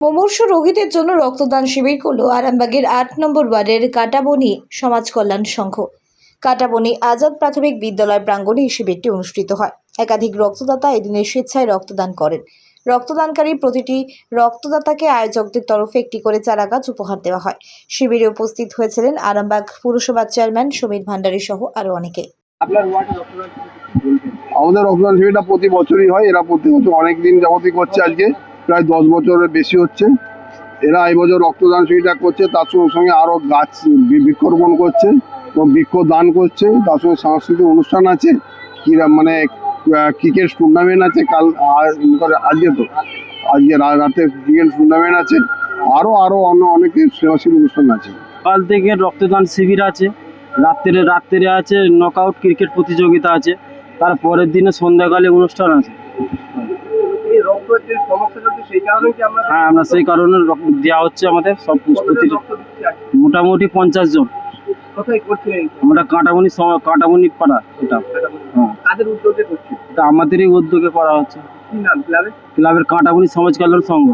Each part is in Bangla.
মুমূর্ষ রোগীদের জন্য রক্তদান শিবির করল আরামবাগের আট নম্বর ওয়ার্ডের কাটাবনি সমাজ কল্যাণ সংঘ। কাটাবনি আজাদ প্রাথমিক বিদ্যালয় প্রাঙ্গণে এই শিবিরটি অনুষ্ঠিত হয়। একাধিক রক্তদাতা এদিনের স্বেচ্ছায় রক্তদান করেন। রক্তদানকারী প্রতিটি রক্তদাতাকে আয়োজকদের তরফে একটি করে চারা গাছ উপহার দেওয়া হয়। শিবিরে উপস্থিত হয়েছিলেন আরামবাগ পুরসভার চেয়ারম্যান সমীর ভান্ডারী সহ আরও অনেকে। আমাদের রক্তদান শিবিরটা প্রতি বছরই হয়। এরা প্রতি বছর অনেক দিন যাবতই করছে আজকে। প্রায় দশ বছরের বেশি হচ্ছে। এরা এই বছর রক্তদান শিবিরটা করছে, তার সঙ্গে সঙ্গে আরও গাছ বৃক্ষরোপণ করছে এবং বৃক্ষ দান করছে। তার সঙ্গে সাংস্কৃতিক অনুষ্ঠান আছে কিরা মানে ক্রিকেট টুর্নামেন্ট আছে কাল আজকে তো, আজকে রাতে ক্রিকেট টুর্নামেন্ট আছে। আরও আরও অন্য অনেক সেবাশীল অনুষ্ঠান আছে। কাল থেকে রক্তদান শিবির আছে, রাত্রে রাত্রে আছে নকআউট ক্রিকেট প্রতিযোগিতা আছে, তার পরের দিনে সন্ধ্যাকালে অনুষ্ঠান আছে। হ্যাঁ আমরা সেই কারণে দেওয়া হচ্ছে আমাদের সব? মোটামুটি পঞ্চাশ জন। আমরা পাড়া এটা হ্যাঁ। এটা আমাদেরই উদ্যোগে করা হচ্ছে। ক্লাবের? ক্লাবের কাঁটাবনি সমাজ কল্যাণ সংঘ।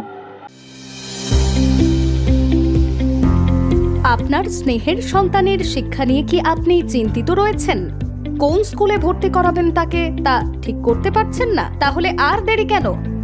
আপনার স্নেহের সন্তানের শিক্ষা নিয়ে কি আপনি চিন্তিত রয়েছেন? কোন স্কুলে ভর্তি করাবেন তাকে তা ঠিক করতে পারছেন না তাহলে আর দেরি কেন?